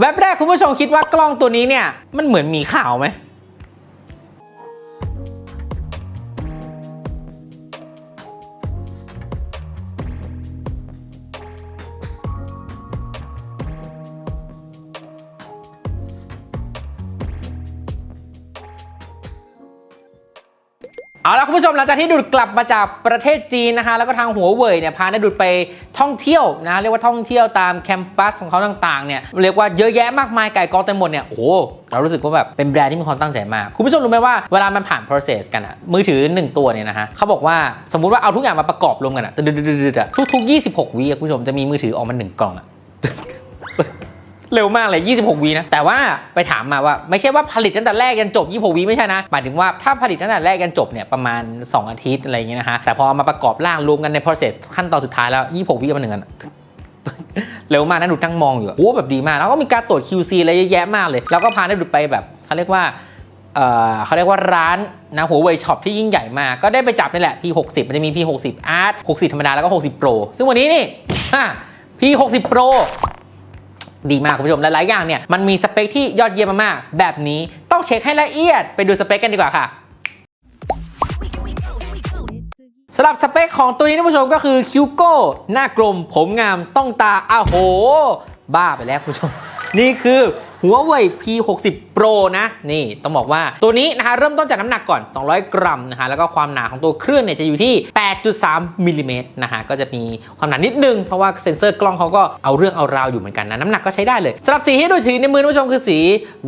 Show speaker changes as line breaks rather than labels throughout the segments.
แว็บแรกคุณผู้ชมคิดว่ากล้องตัวนี้เนี่ยมันเหมือนมีข่าวไหม คุณผู้ชมหลังจากที่ดูดกลับมาจากประเทศจีนนะคะแล้วก็ทางหัวเว่ยเนี่ยพาได้ดูดไปท่องเที่ยวนะเรียกว่าท่องเที่ยวตามแคมปัสของเขาต่างๆเนี่ยเรียกว่าเยอะแยะมากมายไก่กองเต็มหมดเนี่ยโอ้เรารู้สึกว่าแบบเป็นแบรนด์ที่มีความตั้งใจมากคุณผู้ชมรู้ไหมว่าเวลามันผ่าน process กันอะมือถือ 1 ตัวเนี่ยนะฮะเขาบอกว่าสมมุติว่าเอาทุกอย่างมาประกอบรวมกันอะตึ๊ดๆๆๆอะทุกๆ26วิคุณผู้ชมจะมีมือถือออกมาหนึ่งกล่องอะ เร็วมากเลย 26วีนะ แต่ว่าไปถามมาว่าไม่ใช่ว่าผลิตตั้งแต่แรกยันจบ 26วีไม่ใช่นะ หมายถึงว่าถ้าผลิตตั้งแต่แรกยันจบเนี่ยประมาณ 2 อาทิตย์อะไรอย่างเงี้ยนะฮะ แต่พอมาประกอบร่างรวมกันใน process ขั้นตอนสุดท้ายแล้ว 26วีก็มาหนึ่งกันเร็วมากนะดูนั่งมองอยู่โอ้แบบดีมาก แล้วก็มีการตรวจ QC อะไรเยอะแยะมากเลย แล้วก็พาได้ดูไปแบบเขาเรียกว่าเออเขาเรียกว่าร้านนะหัวเว่ยช็อปที่ยิ่งใหญ่มากก็ได้ไปจับนี่แหละ P60 มันจะมี P60 Art 60 ธรรมดา แล้วก็ 60 Pro ซึ่งวันนี้นี่ฮะ P60 Pro ดีมากคุณผู้ชมหลายๆอย่างเนี่ยมันมีสเปคที่ยอดเยี่ยมมากๆแบบนี้ต้องเช็คให้ละเอียดไปดูสเปคกันดีกว่าค่ะสำหรับสเปคของตัวนี้ท่านผู้ชมก็คือคิวโก้หน้ากลม ผมงามต้องตาอ้าโห บ้าไปแล้วคุณผู้ชม นี่คือหัวเว่ย P60 Pro นะนี่ต้องบอกว่าตัวนี้นะคะเริ่มต้นจากน้ำหนักก่อน 200 กรัมนะคะแล้วก็ความหนาของตัวเครื่องเนี่ยจะอยู่ที่ 8.3มิลลิเมตรนะฮะก็จะมีความหนานิดนึง เพราะว่าเซ็นเซอร์กล้องเขาก็เอาเรื่องเอาราวอยู่เหมือนกันนะน้ำหนักก็ใช้ได้เลยสำหรับสีที่ดูถือในมือผู้ชมคือสี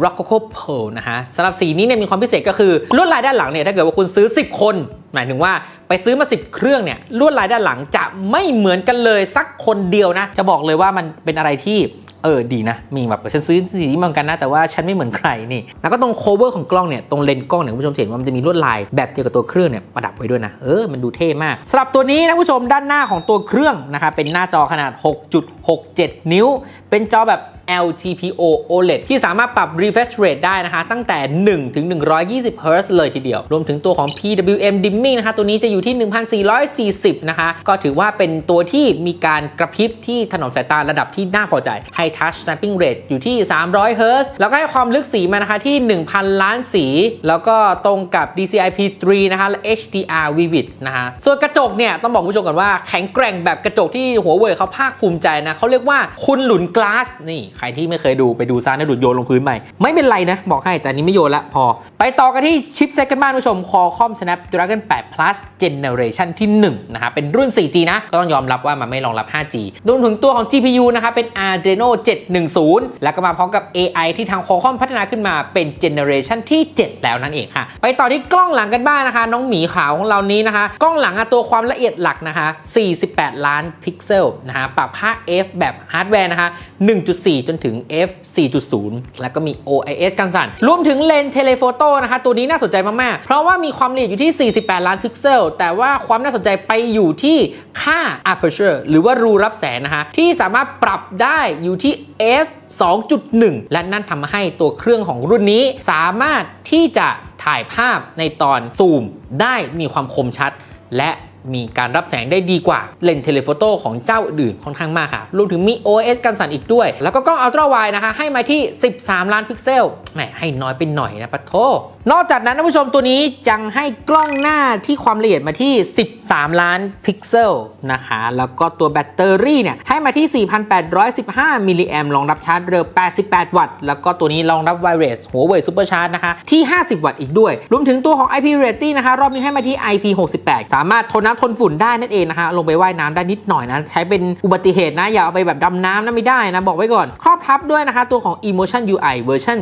Rococo Pearl นะฮะสำหรับสีนี้เนี่ยมีความพิเศษก็คือลวดลายด้านหลังเนี่ยถ้าเกิดว่าคุณซื้อ 10 คนหมายถึงว่าไปซื้อมา 10 เครื่องเนี่ยลวดลายด้านหลังจะไม่เหมือนกันเลยสักคนเดียวนะ จะบอกเลยว่ามันเป็นอะไรที่เออดีนะ มีแบบฉันซื้อสีนี้เหมือนกันนะ แต่ว่าฉันไม่เหมือนใครนี่แล้วก็ตรงโคเวอร์ของกล้องเนี่ยตรงเลนส์กล้องเนี่ยคุณผู้ชมเห็นว่ามันจะมีลวดลายแบบเดียวกับตัวเครื่องเนี่ยประดับไว้ด้วยนะเออมันดูเท่มากสำหรับตัวนี้นะผู้ชมด้านหน้าของตัวเครื่องนะคะเป็นหน้าจอขนาด 6.67 นิ้ว เป็นจอแบบ LTPO OLED ที่สามารถปรับ refresh rate ได้นะคะ ตั้งแต่ 1 ถึง 120 Hz เลยทีเดียว รวมถึงตัวของ PWM dimming นะคะ ตัวนี้จะอยู่ที่ 1440 นะคะ ก็ถือว่าเป็นตัวที่มีการกระพริบที่ถนอมสายตาระดับที่น่าพอใจให้ touch snapping rate อยู่ที่ 300 Hz แล้วก็ให้ความลึกสีมานะคะที่ 1,000 ล้านสี แล้วก็ตรงกับ DCI-P3 นะคะและ HDR Vivid นะคะ ส่วนกระจกเนี่ย ต้องบอกผู้ชมก่อนว่าแข็งแกร่งแบบกระจกที่หัวเว่ยเขาภาคภูมิใจนะเขาเรียกว่าคุณหลุนกลาสนี่ใครที่ไม่เคยดูไปดูซะนะดูดโยนลงพื้นใหม่ ไม่เป็นไรนะ บอกให้แต่นี้ไม่โยนละพอ ไปต่อกันที่ชิปเซ็ตกันบ้างคุณผู้ชม Qualcomm Snapdragon 8 Plus Generation ที่ 1 นะคะเป็นรุ่น 4G นะ ก็ต้องยอมรับว่ามันไม่รองรับ 5G รวมถึงตัวของ GPU นะคะเป็น Adreno 710 แล้วก็มาพร้อมกับ AI ที่ทาง Qualcomm พัฒนาขึ้นมาเป็น Generation ที่ 7 แล้วนั่นเองค่ะ ไปต่อที่กล้องหลังกันบ้างนะคะ น้องหมีขาวของเรานี้นะคะ กล้องหลังอะตัวความละเอียดหลักนะคะ48 ล้านพิกเซลนะคะปรับค่า f แบบฮาร์ดแวร์นะคะ1.4จนถึง f 4.0 แล้วก็มี OIS กันสั่น รวมถึงเลนเทเลโฟโต้นะคะ ตัวนี้น่าสนใจมาก ๆ เพราะว่ามีความละเอียดอยู่ที่ 48 ล้านพิกเซล แต่ว่าความน่าสนใจไปอยู่ที่ค่า aperture หรือว่ารูรับแสงนะคะ ที่สามารถปรับได้อยู่ที่ f 2.1 และนั่นทำให้ตัวเครื่องของรุ่นนี้สามารถที่จะถ่ายภาพในตอนซูมได้มีความคมชัด และ มีการรับแสงได้ดีกว่าเลนส์เทเลโฟโต้ของเจ้าอื่นค่อนข้างมากค่ะรวมถึงมี OS กันสั่นอีกด้วย แล้วก็กล้องอัลตร้าไวนะคะ ให้มาที่ 13 ล้านพิกเซลแหมให้น้อยไปหน่อยนะปะโท นอกจากนั้นท่านผู้ชมตัวนี้ยังให้กล้องหน้าที่ความละเอียดมาที่ 13 ล้านพิกเซลนะคะ แล้วก็ตัวแบตเตอรี่เนี่ยให้มาที่ 4,815มิลลิแอมรองรับชาร์จเร็ว 88 วัตต์ แล้วก็ตัวนี้รองรับไวเรสหัวเว่ยซูเปอร์ชาร์จนะคะที่ 50 วัตต์อีกด้วย รวมถึงตัวของ IP rating นะคะ รอบนี้ให้มาที่ IP68 สามารถทนน้ำทนฝุ่นได้นั่นเองนะคะลงไปว่ายน้ำได้นิดหน่อยนะใช้เป็นอุบัติเหตุนะอย่าเอาไปแบบดำน้ำนะไม่ได้นะบอกไว้ก่อน ครอบทับด้วยนะคะตัวของ Emotion UI เวอร์ชัน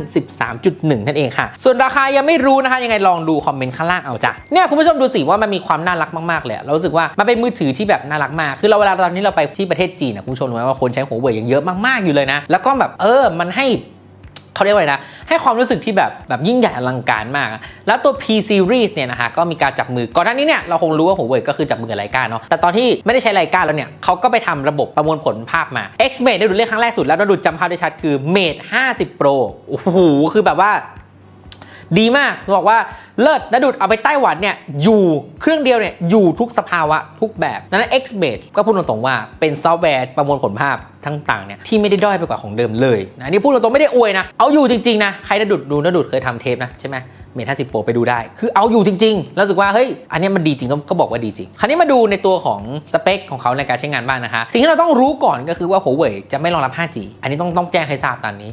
13.1 นั่นเองค่ะ ส่วนราคายังไม่รู้นะคะยังไงลองดูคอมเมนต์ข้างล่างเอาจ้ะเนี่ยคุณผู้ชมดูสิว่ามันมีความน่ารักมากๆเลยเรารู้สึกว่ามันเป็นมือถือที่แบบน่ารักมาก คือเราเวลาตอนนี้เราไปที่ประเทศจีนนะคุณผู้ชมรู้ไหมว่าคนใช้หัวเว่ยยังเยอะมากๆอยู่เลยนะแล้วก็แบบเออมันให้ เขาเรียกว่าอะไรนะ ให้ความรู้สึกที่แบบแบบยิ่งใหญ่อลังการมาก แล้วตัว P series เนี่ยนะคะก็มีการจับมือก่อนหน้านี้เนี่ยเราคงรู้ว่าหัวเว่ยก็คือจับมือกับไลกาเนาะแต่ตอนที่ไม่ได้ใช้ไลกาแล้วเนี่ยเขาก็ไปทำระบบประมวลผลภาพมา X Mate ได้ดูเรื่องครั้งแรกสุดแล้วเราดูจำภาพได้ชัดคือ Mate 50 Pro โอ้โหคือแบบว่า ดีมากบอกว่าเลิศนะดุดเอาไปไต้หวันเนี่ยอยู่เครื่องเดียวเนี่ยอยู่ทุกสภาวะทุกแบบนั้น X b a s e ก็พูดตรงๆว่าเป็นซอฟต์แวร์ประมวลผลภาพทั้งต่างเนี่ยที่ไม่ได้ด้อยไปกว่าของเดิมเลยนะนี่พูดตรงๆไม่ได้อวยนะ เอาอยู่จริงๆนะใครได้ดูดูนะดุดเคยทำเทปนะใช่ไหม เมทห้าสิบโปรไปดูได้ คือเอาอยู่จริงๆแล้วรู้สึกว่าเฮ้ยอันนี้มันดีจริงก็บอกว่าดีจริง คราวนี้มาดูในตัวของสเปคของเขาในการใช้งานบ้างนะคะ สิ่งที่เราต้องรู้ก่อนก็คือว่า Huawei จะไม่รองรับ 5G อันนี้ต้องต้องแจ้งให้ทราบตามนี้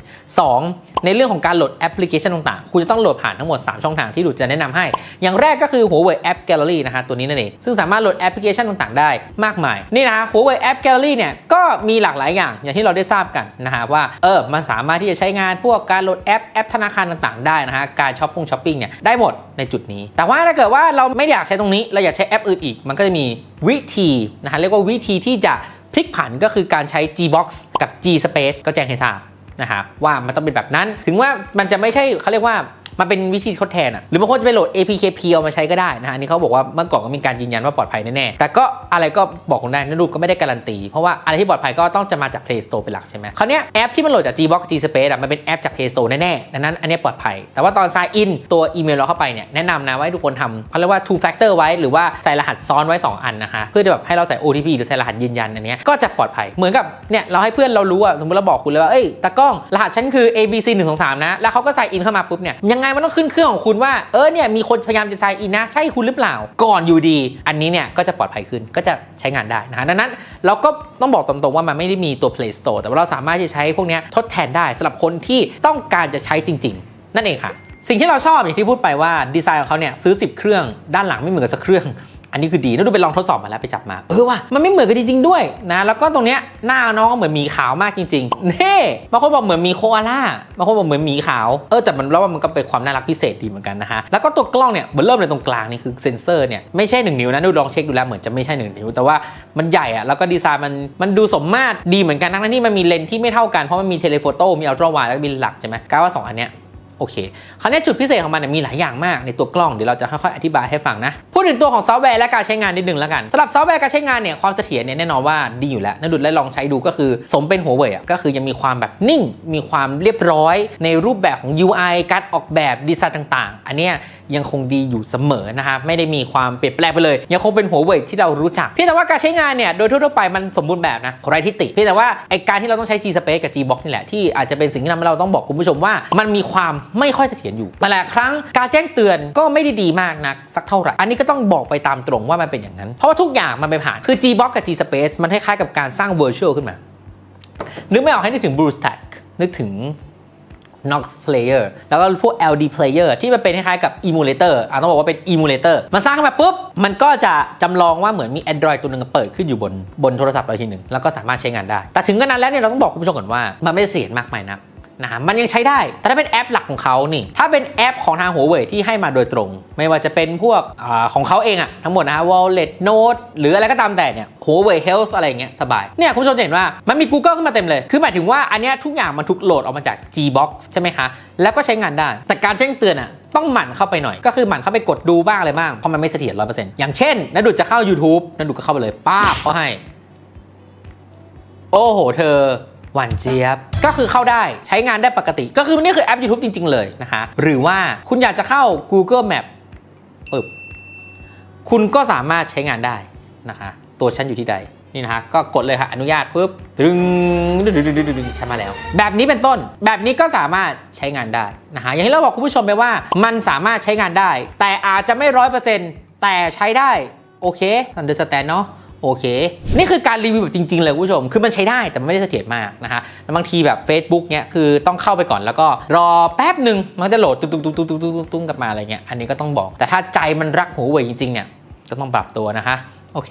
2 ในเรื่องของการโหลดแอปพลิเคชันต่างๆ คุณจะต้องโหลดผ่านทั้งหมด 3 ช่องทางที่ดูจะแนะนำให้ อย่างแรกก็คือ Huawei App Gallery นะคะตัวนี้นั่นเอง ซึ่งสามารถโหลดแอปพลิเคชันต่างๆ ได้มากมาย นี่นะ Huawei App Gallery เนี่ยก็มีหลากหลายอย่างอย่างที่เราได้ทราบกันนะฮะว่าเออมันสามารถที่จะใช้งานพวกการโหลดแอปแอปธนาคารต่างๆ ได้นะฮะการช้อปปิ้งช้อปปิ้งเนี่ยได้หมดในจุดนี้ แต่ว่าถ้าเกิดว่าเราไม่อยากใช้ตรงนี้ เราอยากใช้แอปอื่นอีก มันก็จะมีวิธีนะฮะเรียกว่าวิธีที่จะพลิกผันก็คือการใช้ Gbox กับ G Space ก็แจ้งให้ทราบนะครับว่ามันต้องเป็นแบบนั้น ถึงว่ามันจะไม่ใช่เขาเรียกว่า มันเป็นวิธีทดแทนอะหรือบางคนจะไปโหลด APKP เอามาใช้ก็ได้นะฮะนี่เขาบอกว่าเมื่อก่อนก็มีการยืนยันว่าปลอดภัยแน่ๆแต่ก็อะไรก็บอกคุณได้นะดูก็ไม่ได้การันตี เพราะว่าอะไรที่ปลอดภัยก็ต้องจะมาจาก Play Store เป็นหลักใช่ไหมคราวนี้แอปที่มันโหลดจาก Gbox G Space อะมันเป็นแอปจาก Play Store แน่ๆดังนั้นอันนี้ปลอดภัย แต่ว่าตอน sign in ตัวอีเมลเราเข้าไปเนี่ยแนะนำนะว่าให้ทุกคนทำเขาเรียกว่า two factor ไว้หรือว่าใส่รหัสซ้อนไว้ 2 อันนะคะเพื่อแบบให้เราใส่ OTP หรือใส่รหัสยืนยันอันนี้ก็จะปลอดภัยเหมือนกับเนี่ยเราให้เพื่อนเรารู้อะสมมติเราบอกคุณเลยว่าเอ้ยตากล้องรหัสฉันคือ ABC 1 2 3นะแล้วเขาก็ใส่อินเข้ามาปุ๊บเนี่ยยังไงมันต้องขึ้นเครื่องของคุณว่าเออเนี่ยมีคนพยายามจะใช่อินนะใช่คุณหรือเปล่า ก่อนอยู่ดี อันนี้เนี่ยก็จะปลอดภัยขึ้นก็จะใช้งานได้นะดังนั้นเราก็ต้องบอกตรงๆว่ามันไม่ได้มีตัว Play Store แต่ว่าเราสามารถจะใช้พวกนี้ทดแทนได้สำหรับคนที่ต้องการจะใช้จริง ๆ นั่นเองค่ะสิ่งที่เราชอบอย่างที่พูดไปว่าดีไซน์ของเขาเนี่ยซื้อ 10 เครื่องด้านหลังไม่เหมือนกันสักเครื่อง อันนี้คือดีนะดูไปลองทดสอบมาแล้วไปจับมา เออว่ะมันไม่เหมือนกันจริงๆด้วยนะ แล้วก็ตรงเนี้ยหน้าน้องก็เหมือนหมีขาวมากจริงๆเน่บางคนบอกเหมือนหมีโคอาล่าบางคนบอกเหมือนหมีขาวเออแต่มันแล้วว่ามันก็เป็นความน่ารักพิเศษดีเหมือนกันนะฮะแล้วก็ตัวกล้องเนี่ยมันเริ่มเลยตรงกลางนี่คือเซนเซอร์เนี่ยไม่ใช่ 1 นิ้วนะดูลองเช็คดูแล้วเหมือนจะไม่ใช่ 1 นิ้ว แต่ว่ามันใหญ่อะแล้วก็ดีไซน์มันมันดูสมมาตรดีเหมือนกันทั้งที่มันมีเลนส์ที่ไม่เท่ากันเพราะมันมีเทเลโฟโต้มีอัลตร้าไวด์แล้วก็มีหลักใช่ไหมกลายว่าสองอันเนี้ย โอเคคราวนี้จุดพิเศษของมันเนยมีหลายอย่างมากในตัวกล้องเดี๋ยวเราจะค่อยๆอธิบายให้ฟังนะพูดถึงตัวของซอฟต์แวร์และการใช้งานนิดนึงแล้วกันสำหรับซอฟต์แวร์การใช้งานเนี่ยความเสถียรเนี่ยแน่นอนว่าดีอยู่แล้วนัดุดได้ลองใช้ดูก็คือสมเป็นหัวเว่ยอะก็คือยังมีความแบบนิ่ง มีความเรียบร้อย ในรูปแบบของ UI การออกแบบดีไซน์ต่าง ๆ อันเนี้ยยังคงดีอยู่เสมอนะครับไม่ได้มีความเปลี่ยนแปลงไปเลย ยังคงเป็นหัวเว่ยที่เรารู้จักเพียงแต่ว่าการใช้งานเนี่ยโดยทั่วๆไปมันสมบูรณ์แบบนะไรทิฏฐิเพียงแต่ว่าไอการที่เราต้องใช้ G Space กับ G Box นี่แหละที่อาจจะเป็นสิ่งที่ทำให้เราต้องบอกคุณผู้ชมว่ามันมีความไม่ค่อยเสถียรอยู่หลายครั้งการแจ้งเตือนก็ไม่ได้ดีมากนักสักเท่าไหร่อันนี้ก็ต้องบอกไปตามตรงว่ามันเป็นอย่างนั้น เพราะว่าทุกอย่างมันไปผ่านคือ G Box กับ G Space มันคล้ายๆกับการสร้าง virtual ขึ้นมานึกไม่ออกให้นึกถึง BlueStack นึกถึง Nox Player แล้วก็พวก LD Player ที่มันเป็นคล้ายๆกับ Emulator อะต้องบอกว่าเป็น Emulator มันสร้างขึ้นมาปุ๊บ มันก็จะจำลองว่าเหมือนมี Android ตัวหนึงเปิดขึ้นอยู่บนบนโทรศัพท์เราทีหนึ่งแล้วก็สามารถใช้งานได้ แต่ถึงขนาดนั้นแล้วเนี่ยเราต้องบอกคุณผู้ชมก่อนว่า มันไม่เสียมากมายนัก นะฮะมันยังใช้ได้ แต่ถ้าเป็นแอปหลักของเขานี่ ถ้าเป็นแอปของทางหัวเว่ยที่ให้มาโดยตรง ไม่ว่าจะเป็นพวกอของเขาเองอะทั้งหมดนะฮะ Wallet Note หรืออะไรก็ตามแต่เนี่ยหัวเว่ย Health อะไรอย่างเงี้ยสบาย เนี่ยคุณผู้ชมจะเห็นว่ามันมี Google ขึ้นมาเต็มเลย คือหมายถึงว่าอันเนี้ยทุกอย่างมันถูกโหลดออกมาจาก Gbox ใช่ไหมคะ แล้วก็ใช้งานได้ แต่การแจ้งเตือนอะต้องหมั่นเข้าไปหน่อย ก็คือหมั่นเข้าไปกดดูบ้างอะไรบ้าง เพราะมันไม่เสถียรร้อยเปอร์เซ็นต์อย่างเช่นนัดดุดจะเข้า YouTube นัดดุดก็เข้าไปเลยป้าเขาให้ โอ้โห เธอหวานเจี๊ยบ ก็คือเข้าได้ใช้งานได้ปกติ ก็คือนี่คือแอป YouTube จริง ๆ เลยนะคะ หรือว่าคุณอยากจะเข้า Google Map ปึ๊บคุณก็สามารถใช้งานได้นะคะ ตัวฉันอยู่ที่ใดนี่นะฮะก็กดเลยค่ะอนุญาตปุ๊บดึงดึงดึงดึงดึงดึงใช้มาแล้ว แบบนี้เป็นต้น แบบนี้ก็สามารถใช้งานได้นะฮะอย่างที่เราบอกคุณผู้ชมไปว่า มันสามารถใช้งานได้ แต่อาจจะไม่ร้อยเปอร์เซ็นต์แต่ใช้ได้ โอเค understand เนาะ โอเค นี่คือการรีวิวแบบจริง ๆ เลยคุณผู้ชม คือมันใช้ได้แต่มันไม่ได้เสถียรมากนะฮะแล้วบางทีแบบ Facebook เนี้ยคือต้องเข้าไปก่อนแล้วก็รอแป๊บหนึ่งมันจะโหลดตุ้งตุ้งตุ้งตุ้งตุ้งตุ้งตุ้งกลับมาอะไรเงี้ย อันนี้ก็ต้องบอก แต่ถ้าใจมันรักหัวเว่ยจริงๆเนี่ยก็ต้องปรับตัวนะคะโอเค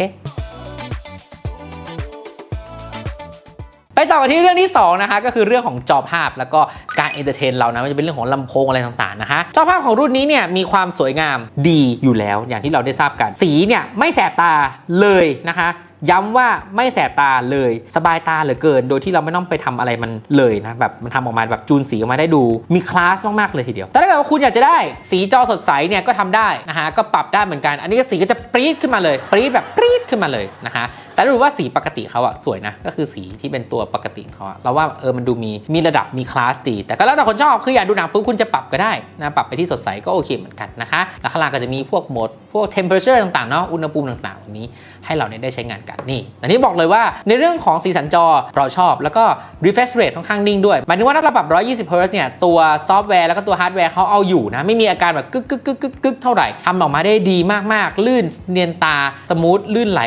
ต่อกันที่เรื่องที่2นะคะก็คือเรื่องของจอภาพแล้วก็การเอนเตอร์เทนเรานะมันจะเป็นเรื่องของลำโพงอะไรต่างๆนะคะจอภาพของรุ่นนี้เนี่ยมีความสวยงามดีอยู่แล้ว อย่างที่เราได้ทราบกันสีเนี่ยไม่แสบตาเลยนะคะ ย้ำว่าไม่แสบตาเลยสบายตาเหลือเกิน โดยที่เราไม่ต้องไปทำอะไรมันเลยนะแบบมันทำออกมาแบบจูนสีออกมาได้ดูมีคลาสมากๆเลยทีเดียว แต่ถ้าเกิดว่าคุณอยากจะได้สีจอสดใสเนี่ยก็ทำได้นะฮะก็ปรับได้เหมือนกัน อันนี้สีก็จะปรี๊ดขึ้นมาเลยปรี๊ดแบบปรี๊ดขึ้นมาเลยนะคะแต่รู้ว่าสีปกติเขาอะสวยนะก็คือสีที่เป็นตัวปกติเขาอะเราว่าเออมันดูมีมีระดับมีคลาสดีแต่ก็แล้วแต่คนชอบคืออยากดูหนังปุ๊บคุณจะปรับก็ได้นะปรับไปที่สดใสก็โอเคเหมือนกันนะคะแล้วข้างล่างก็จะมีพวกโหมดพวก temperature ต่างๆเนาะอุณหภูมิต่างๆนี้ให้เราเนี่ยได้ใช้งานกันนี่อันนี้บอกเลยว่าในเรื่องของสีสันจอเราชอบ แล้วก็ refresh rate ค่อนข้างนิ่งด้วยหมายถึงว่าถ้าเราปรับ 120 Hz เนี่ยตัวซอฟต์แวร์แล้วก็ตัวฮาร์ดแวร์เขาเอาอยู่นะไม่มีอาการแบบกึกกึกกึกกึกกึกเท่าไหร่ทำออกมาได้ดีมากๆ ลื่นเนียนตาสมูทลื่นไหล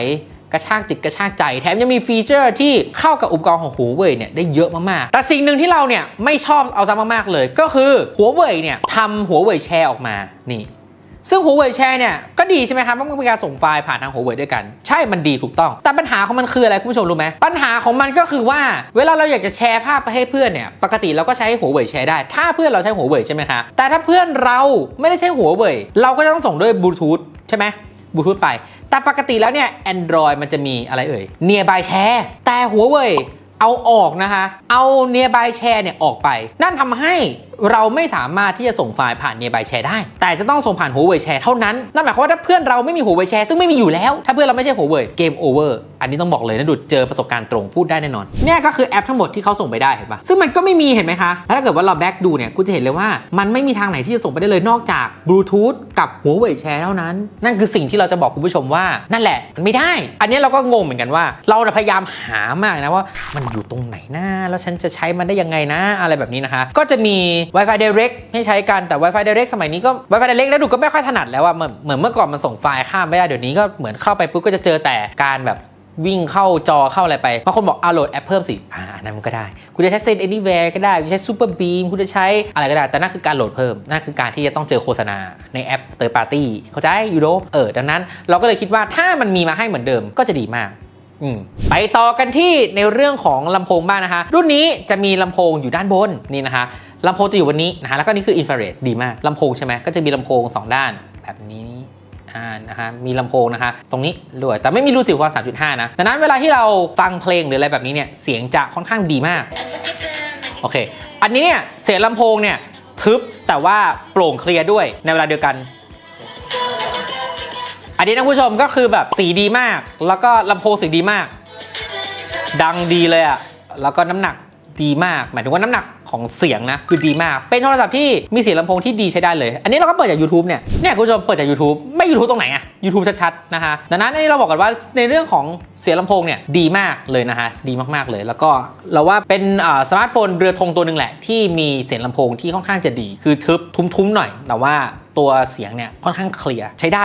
กระชากจิตกระชากใจแถมยังมีฟีเจอร์ที่เข้ากับอุปกรณ์ของหัวเว่ยเนี่ยได้เยอะมากๆ แต่สิ่งหนึ่งที่เราเนี่ยไม่ชอบเอาซะมากๆเลย ก็คือหัวเว่ยเนี่ยทำหัวเว่ยแชร์ออกมานี่ ซึ่งหัวเว่ยแชร์เนี่ยก็ดีใช่ไหมครับมันเป็นการส่งไฟล์ผ่านทางหัวเว่ยด้วยกัน ใช่มันดีถูกต้อง แต่ปัญหาของมันคืออะไรคุณผู้ชมรู้ไหมปัญหาของมันก็คือว่า เวลาเราอยากจะแชร์ภาพไปให้เพื่อนเนี่ยปกติเราก็ใช้หัวเว่ยแชร์ได้ ถ้าเพื่อนเราใช้หัวเว่ยใช่ไหมครับแต่ถ้าเพื่อนเราไม่ได้ใช้หัวเว่ยเราก็จะต้องส่งด้วยบลูทูธใช่ไหมบลูทูธไป แต่ปกติแล้วเนี่ย Android มันจะมีอะไรเอ่ย Nearby Share แต่หัวเว่ยเอาออกนะคะ เอา Nearby Share เนี่ยออกไป นั่นทำให้เราไม่สามารถที่จะส่งไฟล์ผ่าน Nearby Share ได้ แต่จะต้องส่งผ่านหัวเว่ยแชร์เท่านั้น นั่นหมายความว่าถ้าเพื่อนเราไม่มีหัวเว่ยแชร์ซึ่งไม่มีอยู่แล้ว ถ้าเพื่อนเราไม่ใช่หัวเว่ยเกมโอเวอร์อันนี้ต้องบอกเลยนะดุดเจอประสบการณ์ตรงพูดได้แน่นอน เนี่ยก็คือแอปทั้งหมดที่เขาส่งไปได้เห็นปะซึ่งมันก็ไม่มีเห็นไหมคะ แล้วถ้าเกิดว่าเราแบ็กดูเนี่ยกูจะเห็นเลยว่ามันไม่มีทางไหนที่จะส่งไปได้เลยนอกจากบลูทูธกับหัวเว่ยแชร์เท่านั้น นั่นคือสิ่งที่เราจะบอกคุณผู้ชมว่านั่นแหละมันไม่ได้ อันนี้เราก็งงเหมือนกันว่า เราพยายามหามากนะว่า มันอยู่ตรงไหนนะแล้วฉันจะใช้มันได้ยังไงนะ อะไรแบบนี้นะคะ ก็จะมี Wi-Fi Direct ให้ใช้กันแต่ Wi-Fi Direct สมัยนี้ก็ Wi-Fi Direct แล้วดูก็ไม่ค่อยถนัดแล้วอะเหมือนเหมือนเมื่อก่อนมันส่งไฟล์ข้ามไม่ได้เดี๋ยวนี้ก็เหมือนเข้าไปปุ๊บก็จะเจอแต่การแบบวิ่งเข้าจอเข้าอะไรไปบางคนบอกเอาโหลดแอปเพิ่มสิ อ่าอันนั้นมันก็ได้ คุณจะใช้ Send Anywhere ก็ได้ คุณใช้ Super Beam คุณจะใช้อะไรก็ได้ แต่นั่นคือการโหลดเพิ่ม นั่นคือการที่จะต้องเจอโฆษณาในแอป Third Party เข้าใจยูโรเออ ดังนั้นเราก็เลยคิดว่าถ้ามันมีมาให้เหมือนเดิมก็จะดีมาก ไปต่อกันที่ในเรื่องของลำโพงบ้างนะคะ รุ่นนี้จะมีลำโพงอยู่ด้านบนนี่นะคะลำโพงจะอยู่บนนี้นะคะแล้วก็นี่คืออินฟราเรดดีมากลำโพงใช่ไหมก็จะมีลำโพง 2 ด้านแบบนี้อ่านะคะมีลำโพงนะคะตรงนี้ด้วยแต่ไม่มีรูสิวความ3.5 นะดังนั้นเวลาที่เราฟังเพลงหรืออะไรแบบนี้เนี่ยเสียงจะค่อนข้างดีมากโอเค อันนี้เนี่ยเสียงลำโพงเนี่ยทึบแต่ว่าโปร่งเคลียร์ด้วยในเวลาเดียวกัน นนี้นะผู้ชมก็คือแบบสีดีมาก แล้วก็ลำโพงสีดีมาก ดังดีเลยอะแล้วก็น้ำหนักดีมาก หมายถึงว่าน้ำหนักของเสียงนะ คือดีมาก เป็นโทรศัพท์ที่มีเสียงลำโพงที่ดีใช้ได้เลย อันนี้เราก็เปิดจาก YouTube เนี่ย เนี่ยคุณผู้ชมเปิดจาก YouTube ไม่ YouTube ตรงไหนอะ YouTube ชัดๆ นะคะดังนั้นนนี้เราบอกกันว่าในเรื่องของเสียงลำโพงเนี่ยดีมากเลยนะคะดีมากๆเลย แล้วก็เราว่าเป็นสมาร์ทโฟนเรือธงตัวหนึ่งแหละ ที่มีเสียงลำโพงที่ค่อนข้างจะดี คือทึบทุ้มๆหน่อย แต่ว่าตัวเสียงเนี่ยค่อนข้างเคลียร์ใช้ได้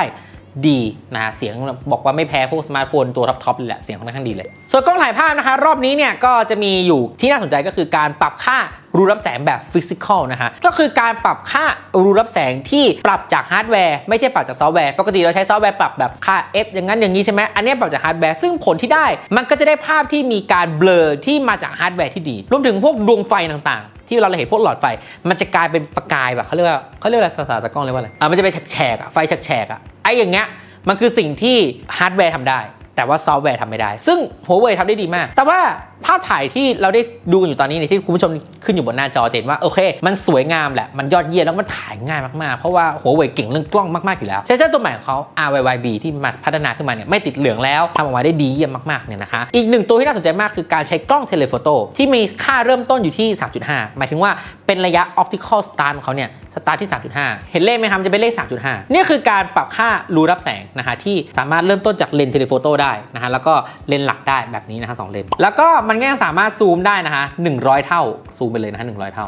ดีนะเสียงบอกว่าไม่แพ้พวกสมาร์ทโฟนตัวท็อปๆเลยแหละเสียงค่อนข้างดีเลย ส่วนกล้องถ่ายภาพนะคะ รอบนี้เนี่ยก็จะมีอยู่ที่น่าสนใจก็คือการปรับค่ารูรับแสงแบบฟิสิกอลนะคะก็คือการปรับค่ารูรับแสงที่ปรับจากฮาร์ดแวร์ไม่ใช่ปรับจากซอฟต์แวร์ ปกติเราใช้ซอฟต์แวร์ปรับแบบค่า f อย่างนั้นอย่างนี้ใช่ไหมอันนี้ปรับจากฮาร์ดแวร์ซึ่งผลที่ได้ มันก็จะได้ภาพที่มีการเบลอที่มาจากฮาร์ดแวร์ที่ดี รวมถึงพวกดวงไฟต่างๆ ที่เราเห็นพวกหลอดไฟ มันจะกลายเป็นประกายแบบเขาเรียกว่าเขาเรียกอะไรภาษาตะกล้องเรียกว่าอะไรอะมันจะเป็นแฉกๆอะไฟแฉกๆอะไอ้อย่างเงี้ยมันคือสิ่งที่ฮาร์ดแวร์ทำได้ แต่ว่าซอฟต์แวร์ทำไม่ได้ ซึ่ง Huawei ทำได้ดีมาก แต่ว่า ภาพถ่ายที่เราได้ดูกันอยู่ตอนนี้ในยที่คุณผู้ชมขึ้นอยู่บนหน้าจอจเห็นว่าโอเค มันสวยงามแหละ มันยอดเยี่ยมแล้วมันถ่ายง่ายมากๆ เพราะว่า Huawei เก่งเรื่องกล้องมากๆอยู่แล้วเซนเซอร์ตัวใหม่ของเขา RYYB ที่มาพัฒนาขึ้นมาเนี่ยไม่ติดเหลืองแล้วทำออกมาได้ดีเยี่ยมมากๆเนี่ยนะคะอีกหนึ่งตัวที่น่าสนใจมากคือการใช้กล้องเทเลโฟโต้ที่มีค่าเริ่มต้นอยู่ที่ 3.5 หมายถึงว่าเป็นระยะ optical start ของเขาเนี่ยสตาร์ทที่ 3.5 เห็นเลขไหมครับจะเป็นเลข 3.5 นี่คือการปรับค่ารูรับแสงนะคะที่สามารถเริ่มต้นจากเลนส์เทเลโฟโต้ได้นะคะแล้วก็เลนส์หลักได้แบบนี้นะคะสองเลนแล้วก็มันก็ยังสามารถซูมได้นะฮะ100 เท่า ซูมไปเลยนะฮะ100 เท่า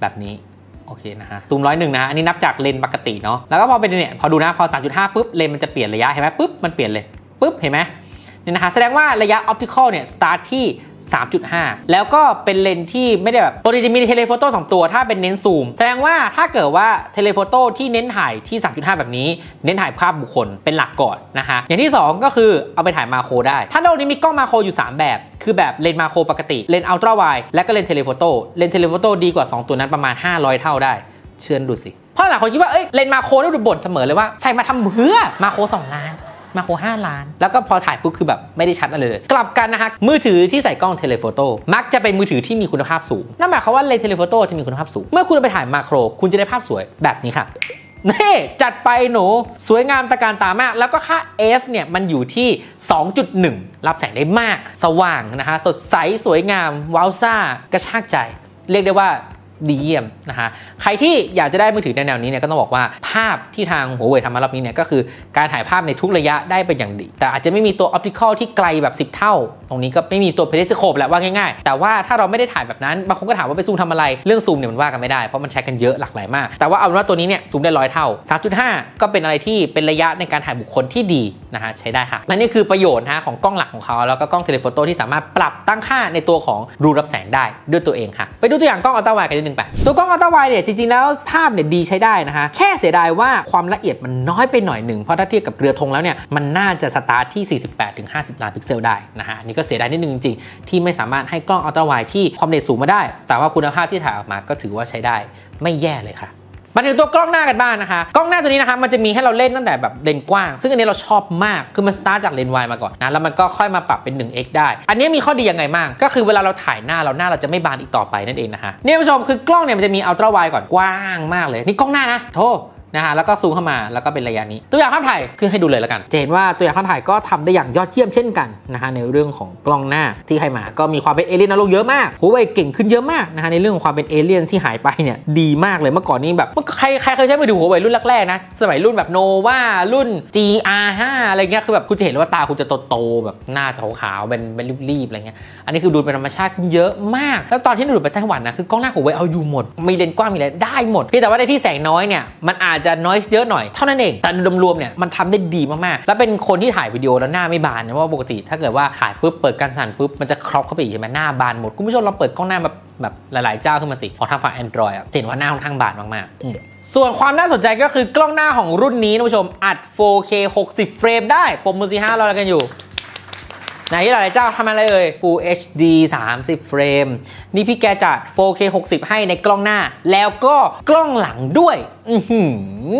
แบบนี้โอเคนะฮะซูมร้อยหนึ่งนะฮะอันนี้นับจากเลนปกติเนาะแล้วก็พอเป็นเนี่ยพอดูนะพอ 3.5ปุ๊บเลนมันจะเปลี่ยนระยะเห็นไหมปุ๊บมันเปลี่ยนเลยปุ๊บเห็นไหมเนี่ยนะฮะแสดงว่าระยะออปติคอลเนี่ยสตาร์ทที่ 3.5 แล้วก็เป็นเลนส์ที่ไม่ได้แบบปกติจะมีเทเลโฟโต้สองตัวถ้าเป็นเน้นซูม แสดงว่าถ้าเกิดว่าเทเลโฟโต้ที่เน้นถ่ายที่ 3.5 แบบนี้ เน้นถ่ายภาพบุคคลเป็นหลักก่อนนะคะอย่างที่ 2 ก็คือเอาไปถ่ายมาโครได้ ถ้าโลกนี้มีกล้องมาโครอยู่ 3 แบบ คือแบบเลนส์มาโครปกติเลนส์อัลตร้าไวและก็เลนส์เทเลโฟโต้เลนส์เทเลโฟโต้ดีกว่า 2 ตัวนั้นประมาณ 500 เท่าได้เชื่อดูสิเพราะหลายคนคิดว่าเอ้ยเลนมาโครต้องดูบ่นเสมอเลยว่าใส่มาทำเพื่อมาโคร2ล้าน มาโคร5ล้าน แล้วก็พอถ่ายปุ๊บคือแบบไม่ได้ชัดอะไรเลย กลับกันนะคะมือถือที่ใส่กล้องเทเลโฟโต้มักจะเป็นมือถือที่มีคุณภาพสูงนั่นหมายความว่าเลนส์เทเลโฟโต้จะมีคุณภาพสูง เมื่อคุณไปถ่ายมาโคร คุณจะได้ภาพสวยแบบนี้ค่ะนี่จัดไปหนู สวยงามตะการตามาก แล้วก็ค่า f เนี่ยมันอยู่ที่ 2.1 รับแสงได้มาก สว่างนะคะสดใสสวยงามว้าวซ่ากระชากใจ เรียกได้ว่า ดีเยี่ยมนะคะใครที่อยากจะได้มือถือแนวนี้เนี่ยก็ต้องบอกว่าภาพที่ทางหัวเว่ยทำมารอบนี้เนี่ยก็คือการถ่ายภาพในทุกระยะได้เป็นอย่างดี แต่อาจจะไม่มีตัวออปติคอลที่ไกลแบบ 10 เท่า ตรงนี้ก็ไม่มีตัวเพลสโคปแหละว่าง่ายๆ แต่ว่าถ้าเราไม่ได้ถ่ายแบบนั้นบางคนก็ถามว่าไปซูมทำอะไรเรื่องซูมเนี่ยมันว่ากันไม่ได้เพราะมันใช้กันเยอะหลากหลายมาก แต่ว่าเอาว่าตัวนี้เนี่ยซูมได้ร้อยเท่า 3.5 ก็เป็นอะไรที่เป็นระยะในการถ่ายบุคคลที่ดีนะฮะใช้ได้ค่ะและนี่คือประโยชน์นะของกล้องหลักของเขาแล้วก็กล้องเทเลโฟโต้ที่สามารถปรับตั้งค่าในตัวของรูรับแสงได้ด้วยตัวเองค่ะไปดูตัวอย่างกล้องอัลตราไวด์กันดนึงไป ตัวกล้องอัลตร้าไวเนี่ยจริงๆแล้วภาพเนี่ยดีใช้ได้นะคะแค่เสียดายว่าความละเอียดมันน้อยไปหน่อยหนึ่ง เพราะถ้าเทียบกับเรือธงแล้วเนี่ย มันน่าจะสตาร์ทที่ 48-50 ล้านพิกเซลได้นะฮะนี่ก็เสียดายนิดนึงจริงๆ ที่ไม่สามารถให้กล้องอัลตร้าไวที่ความละเอียดสูงมาได้ แต่ว่าคุณภาพที่ถ่ายออกมาก็ถือว่าใช้ได้ ไม่แย่เลยค่ะ มาถึงตัวกล้องหน้ากันบ้างนะคะ กล้องหน้าตัวนี้นะคะมันจะมีให้เราเล่นตั้งแต่แบบเลนกว้าง ซึ่งอันนี้เราชอบมาก คือมันสตาร์จากเลนวายมาก่อนนะ แล้วมันก็ค่อยมาปรับเป็น 1x ได้ อันนี้มีข้อดียังไงบ้าง ก็คือเวลาเราถ่ายหน้าเราหน้าเราจะไม่บานอีกต่อไปนั่นเองนะคะเนี่ยผู้ชมคือกล้องเนี่ยมันจะมีอัลตร้าไวก่อนกว้างมากเลย นี่กล้องหน้านะ โทษ นะฮะแล้วก็ซูมเข้ามาแล้วก็เป็นระยะนี้ ตัวอย่างภาพถ่ายขึ้นให้ดูเลยแล้วกันจะเห็นว่าตัวอย่างภาพถ่ายก็ทำได้อย่างยอดเยี่ยมเช่นกันนะฮะในเรื่องของกล้องหน้าที่ให้มาก็มีความเป็นเอเลี่ยนนรกเยอะมากหัวเว่ยเก่งขึ้นเยอะมากนะฮะในเรื่องของความเป็นเอเลี่ยนที่หายไปเนี่ยดีมากเลยเมื่อก่อนนี้แบบเมื่อใครใครเคยใช้มือถือหัวเว่ยรุ่นแรกๆนะสมัยรุ่นแบบโนวารุ่น GR5 อะไรเงี้ยคือแบบคุณจะเห็นว่าตาคุณจะโตๆแบบหน้าจะขาวๆเป็นเป็นรีบๆอะไรเงี้ยอันนี้คือดูเป็นธรรมชาติขึ้นเยอะมาก แล้วตอนที่ดูไปไต้หวันนะคือกล้องหน้าหัวเว่ยเอาอยู่หมด มีเลนส์กว้างมีอะไรได้หมดเพียงแต่ว่าในที่แสงน้อยเนี่ยมันอาจจะน้อยเยอะหน่อยเท่านั้นเอง แต่โดยรวมๆเนี่ยมันทำได้ดีมากๆ แล้วเป็นคนที่ถ่ายวิดีโอแล้วหน้าไม่บานนะเพราะว่าปกติถ้าเกิดว่าถ่ายปุ๊บเปิดการสั่นปุ๊บมันจะครอปเข้าไปอีกใช่ไหมหน้าบานหมดคุณผู้ชมลองเปิดกล้องหน้าแบบแบบหลายๆเจ้าขึ้นมาสิของทางฝั่ง Android อะจะเห็นว่าหน้าค่อนข้างบานมากๆอืมส่วนความน่าสนใจก็คือกล้องหน้าของรุ่นนี้นะผู้ชมอัด 4K 60 เฟรมได้ปมมือสีห้าเราอะไรกันอยู่ ไหนหลายเจ้าทำอะไรเอ่ย Full HD 30 เฟรม นี่พี่แกจัด 4K 60 ให้ในกล้องหน้า แล้วก็กล้องหลังด้วย อือหื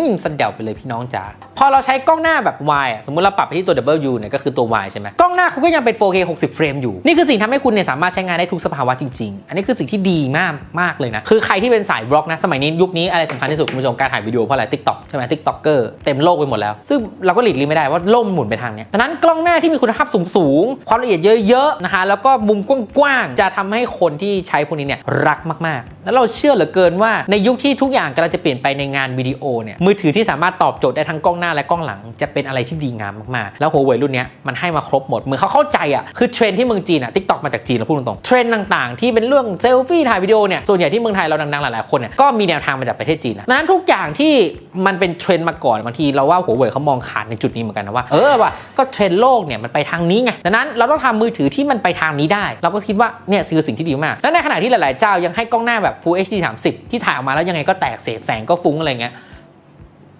อสเดาไปเลยพี่น้องจ๋า พอเราใช้กล้องหน้าแบบ Y อะสมมติเราปรับไปที่ตัว W เนี่ยก็คือตัว Y ใช่ไหมกล้องหน้าคุณก็ยังเป็น 4K 60 เฟรมอยู่ นี่คือสิ่งทำให้คุณเนี่ยสามารถใช้งานได้ทุกสภาวะจริง ๆ อันนี้คือสิ่งที่ดีมากมากเลยนะ คือใครที่เป็นสายบล็อกนะ สมัยนี้ยุคนี้อะไรสำคัญที่สุดคุณผู้ชมการถ่ายวิดีโอเพราะอะไร TikTok ใช่ไหม TikToker เต็มโลกไปหมดแล้ว ซึ่งเราก็หลีกเลี่ยงไม่ได้ว่าโลกมันหมุนไปทางเนี้ยดังนั้นกล้องหน้าที่มีคุณภาพสูงความละเอียดเยอะๆนะคะแล้วก็มุมกว้างๆจะทำให้คนที่ใช้พวกนี้เนี่ยรักมากๆ แล้วเราเชื่อเหลือเกินว่าในยุคที่ทุกอย่างกำลังจะเปลี่ยนไปในงานวิดีโอเนี่ยมือถือที่สามารถตอบโจทย์ได้ทั้งกล้องหน้าและกล้องหลัง จะเป็นอะไรที่ดีงามมากๆ แล้วหัวเว่ยรุ่นนี้มันให้มาครบหมดเหมือนเขาเข้าใจอะคือเทรนที่เมืองจีนอะทิกตอกมาจากจีนเราพูดตรงๆเทรนต่างๆ ที่เป็นเรื่องเซลฟี่ถ่ายวิดีโอเนี่ยส่วนใหญ่ที่เมืองไทยเราดังๆหลายๆคนเนี่ยก็มีแนวทางมาจากประเทศจีนนะนั้นทุกอย่างที่มันเป็นเทรนมาก่อนบางทีเราว่าหัวเว่ยเขามองขาดในจุดนี้เหมือนกันนะว่าเออว่ะก็เทรนโลกเนี่ยมันไปทางนี้ไงดังนั้นเราต้องทำมือถือที่มันไปทางนี้ได้ เราก็คิดว่าเนี่ยคือสิ่งที่ดีมาก และในขณะที่หลาย ๆ เจ้ายังให้กล้องหน้าแบบ Full HD 30 ที่ถ่ายออกมาแล้วยังไงก็แตกเศษแสงก็ฟุ้งอะไรเงี้ย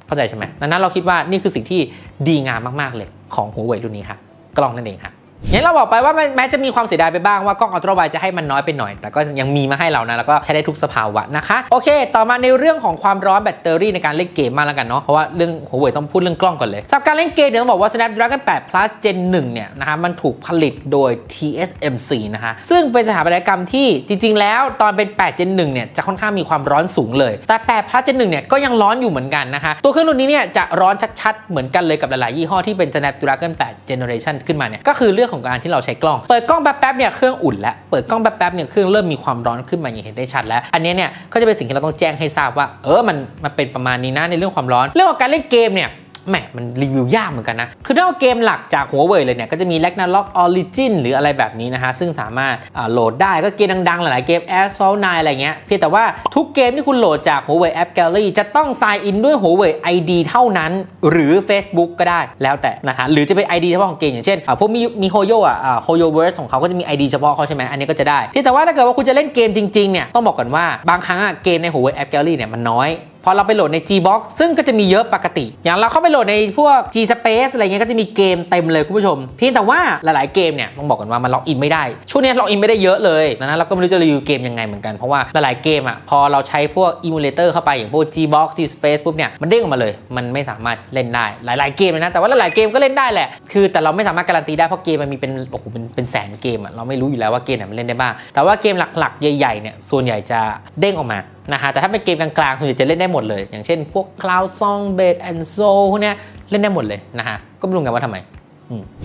เข้าใจใช่ไหมดังนั้นเราคิดว่านี่คือสิ่งที่ดีงามมาก ๆ เลยของหัวเว่ยรุ่นนี้ค่ะกล้องนั่นเองค่ะ อย่างเราบอกไปว่าแม้แม้จะมีความเสียดายไปบ้างว่ากล้องอัลตร้าไวจะให้มันน้อยไปหน่อย แต่ก็ยังมีมาให้เรานะแล้วก็ใช้ได้ทุกสภาวะนะคะโอเค ต่อมาในเรื่องของความร้อนแบตเตอรี่ในการเล่นเกมมากแล้วกันเนาะเพราะว่าเรื่องหัวเว่ยต้องพูดเรื่องกล้องก่อนเลยสำหรับการเล่นเกมเนี่ยต้องบอกว่า Snapdragon 8 Plus Gen 1เนี่ยนะคะมันถูกผลิตโดย TSMC นะคะซึ่งเป็นสถาปัตยกรรมที่จริง ๆ แล้วตอนเป็น 8 Gen 1เนี่ยจะค่อนข้างมีความร้อนสูงเลย แต่ 8 Plus Gen 1เนี่ยก็ยังร้อนอยู่เหมือนกันนะคะตัวเครื่องรุ่นนี้เนี่ยจะร้อนชัดๆเหมือนกันเลยกับหลายๆยี่ห้อที่เป็น Snapdragon 8 Generation ขึ้นมาเนี่ยก็คือเรื่องของการที่เราใช้กล้อง เปิดกล้องแป๊บๆเนี่ยเครื่องอุ่นแล้ว เปิดกล้องแป๊บๆเนี่ยเครื่องเริ่มมีความร้อนขึ้นมาอย่างเห็นได้ชัดแล้ว อันนี้เนี่ยก็จะเป็นสิ่งที่เราต้องแจ้งให้ทราบว่า เออมันมันเป็นประมาณนี้นะในเรื่องความร้อน เรื่องของการเล่นเกมเนี่ย แหมมันรีวิวยากเหมือนกันนะ คือถ้าเอาเกมหลักจากหัวเว่ยเลยเนี่ย ก็จะมี Ragnarok Origin หรืออะไรแบบนี้นะฮะ ซึ่งสามารถโหลดได้ก็เกมดังๆ หลายๆเกม Asphalt 9 อะไรเงี้ย เพียงแต่ว่าทุกเกมที่คุณโหลดจากหัวเว่ย App Gallery จะต้อง sign in ด้วยหัวเว่ย ID เท่านั้น หรือ Facebook ก็ได้แล้วแต่นะคะหรือจะเป็น ID เฉพาะของเกมอย่างเช่นพวกมีมีโฮโยอะโฮโยเวิร์สของเขาก็จะมี ID เฉพาะเขาใช่ไหมอันนี้ก็จะได้เพียงแต่ว่าถ้าเกิดว่าคุณจะเล่นเกมจริงๆเนี่ยต้องบอกก่อนว่าบางครั้งอะเกมในหัวเว่ย App Gallery เนี่ยมันน้อย พอเราไปโหลดใน Gbox ซึ่งก็จะมีเยอะปกติ อย่างเราเข้าไปโหลดในพวก G Space อะไรเงี้ยก็จะมีเกมเต็มเลยคุณผู้ชมเพียงแต่ว่าหลายๆเกมเนี่ยต้องบอกกันว่ามันล็อกอินไม่ได้ ช่วงนี้ล็อกอินไม่ได้เยอะเลยดังนั้นเราก็ไม่รู้จะรีวิวเกมยังไงเหมือนกันเพราะว่าหลายๆเกมอะพอเราใช้พวก emulator เข้าไปอย่างพวก Gbox G Space ปุ๊บเนี่ยมันเด้งออกมาเลย มันไม่สามารถเล่นได้หลาย ๆเกมเลยนะแต่ว่าหลายๆเกมก็เล่นได้แหละคือแต่เราไม่สามารถการันตีได้เพราะเกมมันมีเป็นโอ้โหเป็นเป็นแสนเกมอะเราไม่รู้อยู่แล้วว่าเกมไหนมันเล่นได้บ้างแต่ว่าเกมหลักๆ ใหญ่ๆเนี่ยส่วนใหญ่จะเด้งออกมานะฮะแต่ถ้าเป็นเกมกลางๆส่วนใหญ่จะเล่นได้หมดเลย อย่างเช่นพวก Cloud Song b a s and Soul พวกเนี้ยเล่นได้หมดเลยนะฮะ ก็ไม่รู้กันว่าทำไม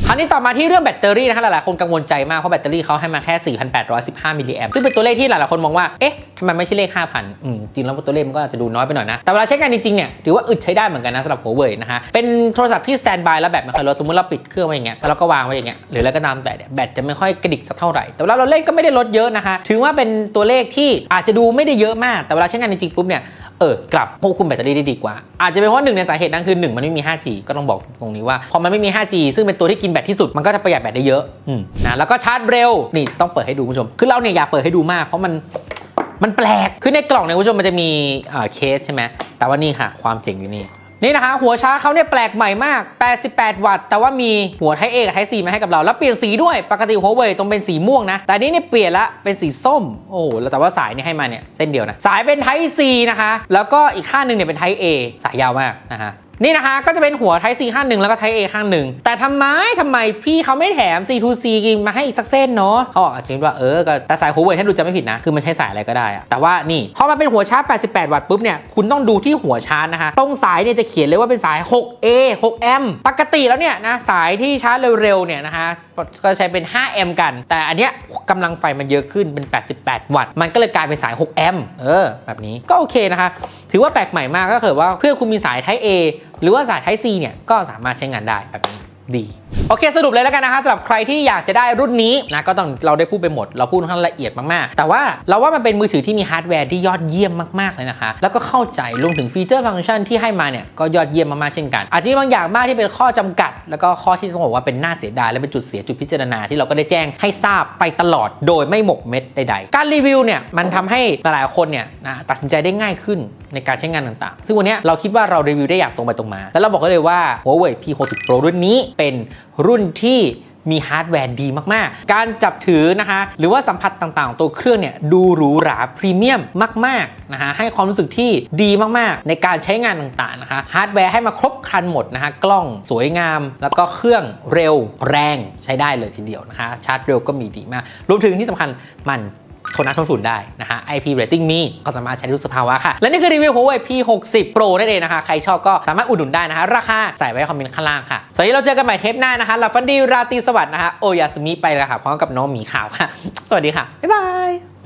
คราวนี้ต่อมาที่เรื่องแบตเตอรี่นะคะหลายๆคนกังวลใจมาก เพราะแบตเตอรี่เขาให้มาแค่ 4,815 มิลลิแอมซึ่งเป็นตัวเลขที่หลายๆคนมองว่า เอ๊ะทำไมไม่ใช่เลข 5,000 อืม จริงแล้วตัวเลขมันก็อาจจะดูน้อยไปหน่อยนะ แต่เวลาใช้งานจริงๆ เนี่ย ถือว่าอึดใช้ได้เหมือนกันนะสำหรับ Huawei นะคะเป็นโทรศัพท์ที่สแตนบายแล้วแบตไม่ค่อยลดสมมติเราปิดเครื่องไว้อย่างเงี้ย แล้วเราก็วางไว้อย่างเงี้ย หรืออะไรก็ตามแต่เนี่ยแบตจะไม่ค่อยกระดิกสักเท่าไหร่ แต่เวลาเราเล่นก็ไม่ได้ลดเยอะนะคะถือว่าเป็นตัวเลขที่อาจจะดูไม่ได้เยอะมาก แต่เวลาใช้งานจริงๆปุ๊บเนี่ย เออกลับควบคุมแบตเตอรี่ได้ดีกว่า อาจจะเป็นเพราะหนึ่งในสาเหตุนั้นคือ 1 มันไม่มี 5G ก็ต้องบอกตรงนี้ว่า พอมันไม่มี 5G ซึ่งเป็นตัวที่กินแบตที่สุดมันก็จะประหยัดแบตได้เยอะอนะแล้วก็ชาร์จเร็วนี่ต้องเปิดให้ดูคุณผู้ชม คือเราเนี่ยอยากเปิดให้ดูมากเพราะมันมันแปลก คือในกล่องเนี่ยคุณผู้ชมมันจะมีเเคสใช่ไหมแต่ว่านี่ค่ะ ความเจ๋งอยู่นี่ นี่นะคะหัวชาร์จเขาเนี่ยแปลกใหม่มาก 88 วัตต์ แต่ว่ามีหัวไทเอกับไท C มาให้กับเรา แล้วเปลี่ยนสีด้วย ปกติหัวเว่ยต้องเป็นสีม่วงนะ แต่นี้เนี่ยเปลี่ยนละเป็นสีส้ม โอ้โห แต่ว่าสายนี่ให้มาเนี่ยเส้นเดียวนะ สายเป็นไท C นะคะ แล้วก็อีกข้างหนึ่งเนี่ยเป็นไทเอสายยาวมากนะฮะ นี่นะคะก็จะเป็นหัวไทซ C ข้างหนึ่งแล้วก็ไท A ข้างหนึ่งแต่ทำไมทำไมพี่เขาไม่แถม C2C มาให้อีกสักเส้นเนาะเขาบอกคิดว่าเออก็แต่สายหัวเว่ยถ้าดูจะไม่ผิดนะ คือมันใช้สายอะไรก็ได้อะแต่ว่านี่พอมันเป็นหัวชาร์จ 88 วัตต์ปุ๊บเนี่ยคุณต้องดูที่หัวชาร์จนะคะตรงสายเนี่ยจะเขียนเลยว่าเป็นสาย 6A 6แอมปกติแล้วเนี่ยนะสายที่ชาร์จเร็วๆเนี่ยนะคะก็ใช้เป็น5แอมกัน แต่อันเนี้ยกำลังไฟมันเยอะขึ้นเป็น 88 วัตต์ มันก็เลยกลายเป็นสาย6แอมเออแบบนี้ก็โอเคนะคะถือว่าแปลกใหม่มากก็คือว่าเพื่อคุณมีสาย Type A หรือว่าสาย Type C เนี่ยก็สามารถใช้งานได้แบบนี้ดี โอเคสรุปเลยแล้วกันนะคะสำหรับใครที่อยากจะได้รุ่นนี้นะก็ต้องเราได้พูดไปหมด เราพูดค่อนข้างละเอียดมากๆ แต่ว่าเราว่ามันเป็นมือถือที่มีฮาร์ดแวร์ที่ยอดเยี่ยมมากๆเลยนะคะแล้วก็เข้าใจรวมถึงฟีเจอร์ฟังก์ชันที่ให้มาเนี่ยก็ยอดเยี่ยมมากๆเช่นกัน อาจจะมีบางอย่างมากที่เป็นข้อจำกัด แล้วก็ข้อที่ต้องบอกว่าเป็นน่าเสียดายและเป็นจุดเสียจุดพิจารณาที่เราก็ได้แจ้งให้ทราบไปตลอดโดยไม่หมกเม็ดใดๆ การรีวิวเนี่ยมันทำให้หลายๆคนเนี่ยนะตัดสินใจได้ง่ายขึ้นในการใช้งานต่างๆ ซึ่งวันนี้เราคิดว่าเรารีวิวได้อย่างตรงไปตรงมา แล้วเราบอกได้เลยว่า Huawei P60 Pro รุ่นนี้เป็นรุ่นที่มีฮาร์ดแวร์ดีมาก ๆ การจับถือนะคะ หรือว่าสัมผัสต่างๆของตัวเครื่องเนี่ย ดูหรูหราพรีเมียมมาก ๆ นะคะให้ความรู้สึกที่ดีมาก ๆ ในการใช้งานต่าง ๆ นะคะ ฮาร์ดแวร์ให้มาครบครันหมดนะคะ กล้องสวยงาม แล้วก็เครื่องเร็วแรงใช้ได้เลยทีเดียวนะคะ ชาร์จเร็วก็มีดีมาก รวมถึงที่สำคัญมัน ทนน้ำทนฝุ่นได้นะคะ IP rating มีก็สามารถใช้ในทุกสภาวะค่ะ และนี่คือรีวิว Huawei P60 Pro นั่นเองนะคะ ใครชอบก็สามารถอุดหนุนได้นะคะ ราคาใส่ไว้คอมเมนต์ข้างล่างค่ะสวัสดีเราเจอกันใหม่เทปหน้านะคะหลับฝันดีราตรีสวัสดิ์นะคะโอยาสมิไปแล้วค่ะพร้อมกับน้องหมีขาวค่ะ สวัสดีค่ะบ๊ายบาย